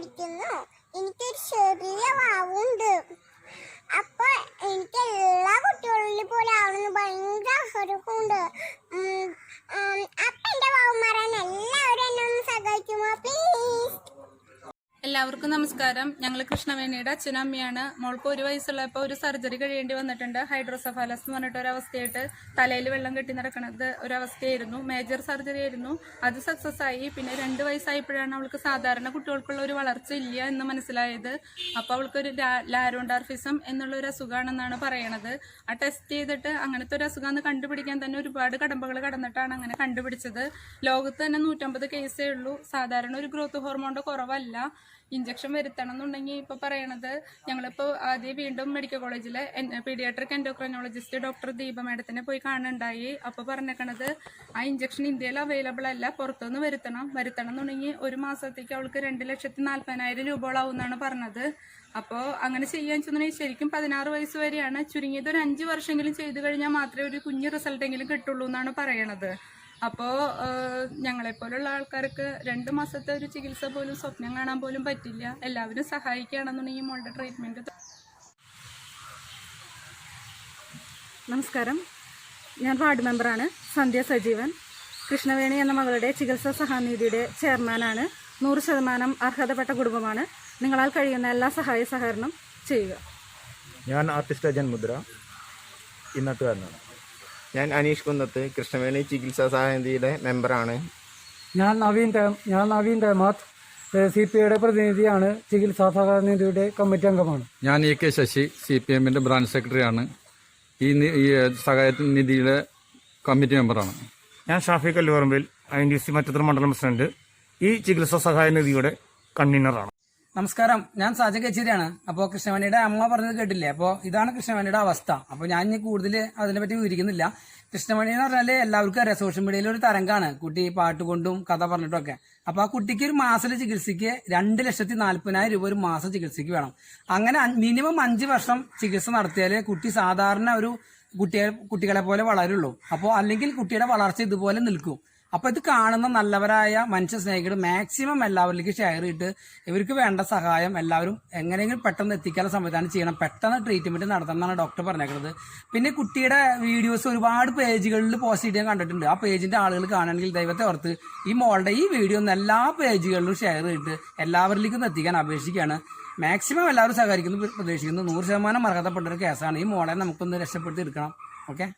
പഠിക്കുന്നു എല്ലാവർക്കും നമസ്കാരം. ഞങ്ങൾ കൃഷ്ണവേണിയുടെ അച്ഛനും അമ്മയാണ് മോൾക്ക് ഒരു വയസ്സുള്ളപ്പോൾ ഒരു സർജറി കഴിയേണ്ടി വന്നിട്ടുണ്ട്. ഹൈഡ്രോസഫാലസ് എന്ന് പറഞ്ഞിട്ട് ഒരവസ്ഥയായിട്ട് തലയിൽ വെള്ളം കെട്ടി നടക്കുന്നത് ഒരവസ്ഥയായിരുന്നു. മേജർ സർജറി ആയിരുന്നു. അത് സക്സസ് ആയി. പിന്നെ രണ്ട് വയസ്സായപ്പോഴാണ് അവൾക്ക് സാധാരണ കുട്ടികൾക്കുള്ള ഒരു വളർച്ച ഇല്ല എന്ന് മനസ്സിലായത്. അപ്പോൾ അവൾക്ക് ഒരു ലാരോണ്ടാർഫിസം എന്നുള്ള ഒരു അസുഖമാണെന്നാണ് പറയണത്. ആ ടെസ്റ്റ് ചെയ്തിട്ട് അങ്ങനത്തെ ഒരു അസുഖം കണ്ടുപിടിക്കാൻ തന്നെ ഒരുപാട് കടമ്പകൾ കടന്നിട്ടാണ് അങ്ങനെ കണ്ടുപിടിച്ചത്. ലോകത്ത് തന്നെ നൂറ്റമ്പത് കേസേ ഉള്ളൂ. സാധാരണ ഒരു ഗ്രോത്ത് ഹോർമോണിന്റെ കുറവല്ല. ഇഞ്ചക്ഷൻ വരുത്തണം എന്നുണ്ടെങ്കിൽ ഇപ്പൊ പറയണത് ഞങ്ങളിപ്പോ ആദ്യം വീണ്ടും മെഡിക്കൽ കോളേജിലെ പീഡിയാട്രിക് എൻഡോക്രൈനോളജിസ്റ്റ് ഡോക്ടർ ദീപ മാഡത്തിനെ പോയി കാണുണ്ടായി. അപ്പോൾ പറഞ്ഞേക്കണത് ആ ഇഞ്ചക്ഷൻ ഇന്ത്യയിൽ അവൈലബിൾ അല്ല. പുറത്തുനിന്ന് വരുത്തണം. വരുത്തണം എന്നുണ്ടെങ്കിൽ ഒരു മാസത്തേക്ക് അവൾക്ക് രണ്ട് ലക്ഷത്തി നാല്പതിനായിരം രൂപയോളാവും എന്നാണ് പറഞ്ഞത്. അപ്പോൾ അങ്ങനെ ചെയ്യാൻ വെച്ചാൽ ശരിക്കും പതിനാറ് വയസ്സ് വരെയാണ്. ചുരുങ്ങിയത് ഒരു അഞ്ച് വർഷമെങ്കിലും ചെയ്തു കഴിഞ്ഞാൽ മാത്രമേ ഒരു കുഞ്ഞ് റിസൾട്ട് എങ്കിലും കിട്ടുള്ളൂ എന്നാണ് പറയണത്. അപ്പോൾ ഞങ്ങളെപ്പോലുള്ള ആൾക്കാർക്ക് രണ്ട് മാസത്തെ ഒരു ചികിത്സ പോലും സ്വപ്നം കാണാൻ പോലും പറ്റില്ല. എല്ലാവരും സഹായിക്കുകയാണെന്നുണ്ടെങ്കിൽ മോളുടെ ട്രീറ്റ്മെന്റ് നമസ്കാരം. ഞാൻ വാർഡ് മെമ്പറാണ് സന്ധ്യ സജീവൻ. കൃഷ്ണവേണി എന്ന മകളുടെ ചികിത്സാ സഹാനിധിയുടെ ചെയർമാനാണ്. നൂറ് ശതമാനം അർഹതപ്പെട്ട കുടുംബമാണ്. നിങ്ങളാൽ കഴിയുന്ന എല്ലാ സഹായ സഹകരണം ചെയ്യുക. ഞാൻ ആർട്ടിസ്റ്റ് അജൻ മുദ്ര ഇന്നത്തുകാരനാണ് ഞാൻ അനീഷ് കുന്നത്ത് കൃഷ്ണവേണി ചികിത്സാ സമിതിയുടെ മെമ്പറാണ്. ഞാൻ നവീൻ ഞാൻ നവീൻ തേമാത്ത് സി പി ഐയുടെ പ്രതിനിധിയാണ് ചികിത്സാ സഹായനിധിയുടെ കമ്മിറ്റി അംഗമാണ്. ഞാൻ A K Sasi C P എമ്മിന്റെ ബ്രാഞ്ച് സെക്രട്ടറിയാണ്. ഈ സഹായത്തിന് ഈ സഹായ നിധിയുടെ കമ്മിറ്റി മെമ്പറാണ്. ഞാൻ Shafi Kalluparambil I D C Mattathur മണ്ഡലം പ്രസിഡന്റ്. ഈ ചികിത്സാ സഹായ നിധിയുടെ കൺവീനറാണ്. നമസ്കാരം. ഞാൻ സാജ കച്ചേരിയാണ്. അപ്പോൾ കൃഷ്ണവേണിയുടെ അമ്മ പറഞ്ഞത് കേട്ടില്ലേ? അപ്പോൾ ഇതാണ് കൃഷ്ണവേണിയുടെ അവസ്ഥ. അപ്പോൾ ഞാൻ ഇനി കൂടുതൽ അതിനെപ്പറ്റി വിവരിക്കുന്നില്ല. കൃഷ്ണവേണി എന്ന് പറഞ്ഞാൽ എല്ലാവർക്കും അറിയാം. സോഷ്യൽ മീഡിയയിൽ ഒരു തരംഗമാണ് കുട്ടി പാട്ട് കൊണ്ടും കഥ പറഞ്ഞിട്ടൊക്കെ. അപ്പോൾ ആ കുട്ടിക്ക് ഒരു മാസത്തിലെ ചികിത്സയ്ക്ക് രണ്ട് ലക്ഷത്തി നാല്പതിനായിരം രൂപ ഒരു മാസം ചികിത്സയ്ക്ക് വേണം. അങ്ങനെ മിനിമം അഞ്ച് വർഷം ചികിത്സ നടത്തിയാൽ കുട്ടി സാധാരണ ഒരു കുട്ടിയെ കുട്ടികളെ പോലെ വളരുള്ളൂ. അപ്പോൾ അല്ലെങ്കിൽ കുട്ടിയുടെ വളർച്ച ഇതുപോലെ നിൽക്കും. അപ്പൊ ഇത് കാണുന്ന നല്ലവരായ മനുഷ്യ സ്നേഹികൾ മാക്സിമം എല്ലാവരിലേക്ക് ഷെയർ ചെയ്തിട്ട് ഇവർക്ക് വേണ്ട സഹായം എല്ലാവരും എങ്ങനെയെങ്കിലും പെട്ടെന്ന് എത്തിക്കാനുള്ള സംവിധാനം ചെയ്യണം. പെട്ടെന്ന് ട്രീറ്റ്മെന്റ് നടത്തണം എന്നാണ് ഡോക്ടർ പറഞ്ഞേക്കുന്നത്. പിന്നെ കുട്ടിയുടെ വീഡിയോസ് ഒരുപാട് പേജുകളിൽ പോസ്റ്റ് ചെയ്യാൻ കണ്ടിട്ടുണ്ട്. ആ പേജിന്റെ ആളുകൾ കാണണമെങ്കിൽ ദൈവത്തെ ഓർത്ത് ഈ മോളുടെ ഈ വീഡിയോ ഒന്ന് എല്ലാ പേജുകളിലും ഷെയർ ചെയ്തിട്ട് എല്ലാവരിലേക്കും എത്തിക്കാൻ അപേക്ഷിക്കുകയാണ്. മാക്സിമം എല്ലാവരും സഹകരിക്കുന്നു പ്രതീക്ഷിക്കുന്നു. നൂറ് ശതമാനം അർഹതപ്പെട്ട ഒരു കേസാണ് ഈ മോളെ നമുക്കൊന്ന് രക്ഷപ്പെടുത്തി എടുക്കണം. ഓക്കെ